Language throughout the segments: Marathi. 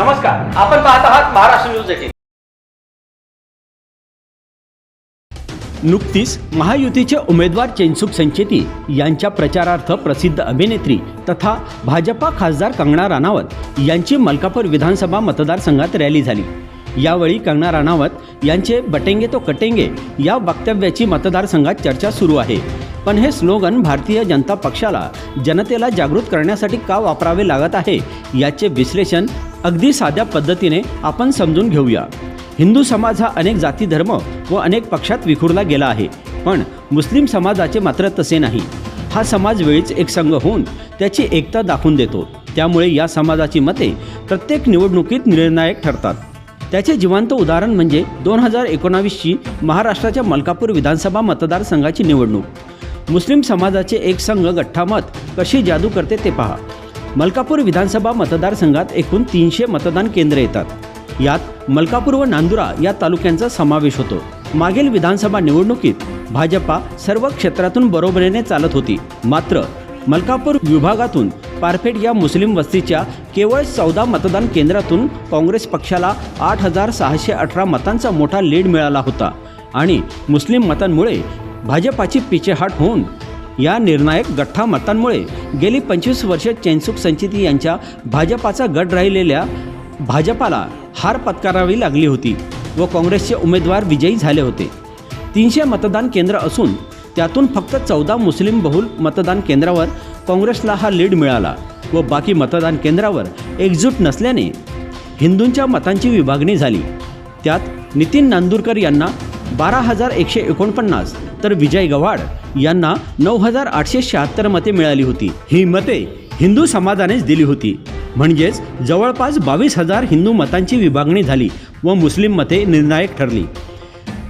नमस्कार आपण पाहत आहात महाराष्ट्र न्यूज एटीन. नुकतीच महायुतीचे उमेदवार चेनसुख संचेती यांच्या प्रचारार्थ प्रसिद्ध अभिनेत्री तथा भाजपा खासदार कंगना राणावत यांची मलकापूर विधानसभा मतदारसंघात रॅली झाली. यावेळी कंगना राणावत यांचे बटेंगे तो कटेंगे या वक्तव्याची मतदारसंघात चर्चा सुरू आहे. पण हे स्लोगन भारतीय जनता पक्षाला जनतेला जागृत करण्यासाठी का वापरावे लागत आहे याचे विश्लेषण अगदी साध्या पद्धतीने आपण समजून घेऊया. हिंदू समाज हा अनेक जाती धर्म व अनेक पक्षात विखुरला गेला आहे पण मुस्लिम समाजाचे मात्र तसे नाही. हा समाज वेळीच एक संघ होऊन त्याची एकता दाखवून देतो. त्यामुळे या समाजाची मते प्रत्येक निवडणुकीत निर्णायक ठरतात. त्याचे जिवंत उदाहरण म्हणजे दोन हजार एकोणावीसची महाराष्ट्राच्या मलकापूर विधानसभा मतदारसंघाची निवडणूक. मुस्लिम समाजाचे एक संघ गठ्ठामत कशी जादू करते ते पहा. मलकापूर विधानसभा मतदारसंघात एकूण तीनशे मतदान केंद्र येतात. यात मलकापूर व नांदुरा या तालुक्यांचा समावेश होतो. मागील विधानसभा निवडणुकीत भाजपा सर्व क्षेत्रातून बरोबरीने चालत होती. मात्र मलकापूर विभागातून पारपेट या मुस्लिम वस्तीच्या केवळ चौदा मतदान केंद्रातून काँग्रेस पक्षाला आठ हजार सहाशे अठरा मतांचा मोठा लीड मिळाला होता. आणि मुस्लिम मतांमुळे भाजपाची पिछेहाट होऊन या निर्णायक गठ्ठा मतांमुळे गेली पंचवीस वर्ष चैनसुख संचिती यांच्या भाजपाचा गड राहिलेल्या भाजपाला हार पत्करावी लागली होती व काँग्रेसचे उमेदवार विजयी झाले होते. तीनशे मतदान केंद्र असून त्यातून फक्त चौदा मुस्लिम बहुल मतदान केंद्रावर काँग्रेसला हा लीड मिळाला व बाकी मतदान केंद्रावर एकजूट नसल्याने हिंदूंच्या मतांची विभागणी झाली. त्यात नितीन नांदुरकर यांना बारा हजार एकशे एकोणपन्नास तर विजय गव्हाड यांना नऊ हजार आठशे शहात्तर मते मिळाली होती. ही मते हिंदू समाजानेच दिली होती. म्हणजेच जवळपास बावीस हजार हिंदू मतांची विभागणी झाली व मुस्लिम मते निर्णायक ठरली.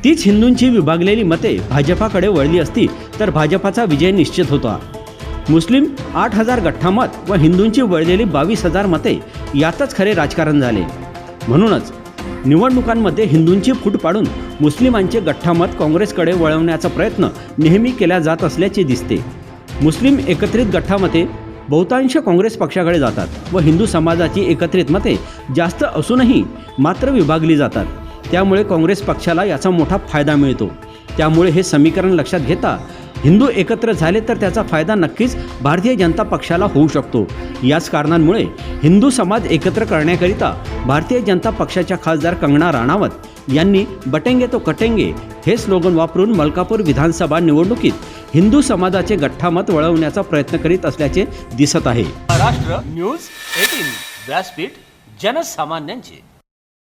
तीच हिंदूंची विभागलेली मते भाजपाकडे वळली असती तर भाजपाचा विजय निश्चित होता. मुस्लिम आठ हजार गठ्ठामत व हिंदूंची वळलेली बावीस हजार मते यातच खरे राजकारण झाले. म्हणूनच निवडणुकांमध्ये हिंदूंची फूट पाडून मुस्लिमांचे गठ्ठामत काँग्रेसकडे वळवण्याचा प्रयत्न नेहमी केला जात असल्याचे दिसते. मुस्लिम एकत्रित गठ्ठामते बहुतांश काँग्रेस पक्षाकडे जातात व हिंदू समाजाची एकत्रित मते जास्त असूनही मात्र विभागली जातात. त्यामुळे काँग्रेस पक्षाला याचा मोठा फायदा मिळतो. त्यामुळे हे समीकरण लक्षात घेता हिंदू एकत्र झाले तर त्याचा फायदा नक्कीच भारतीय जनता पक्षाला होऊ शकतो. याच कारणांमुळे हिंदू समाज एकत्र करण्याकरिता भारतीय जनता पक्षाच्या खासदार कंगना राणावत यांनी बटेंगे तो कटेंगे हे स्लोगन वापरून मलकापूर विधानसभा निवडणुकीत हिंदू समाजाचे गठ्ठामत वळवण्याचा प्रयत्न करीत असल्याचे दिसत आहे. महाराष्ट्र न्यूज एटीन व्यासपीठ जनसामान्यांचे.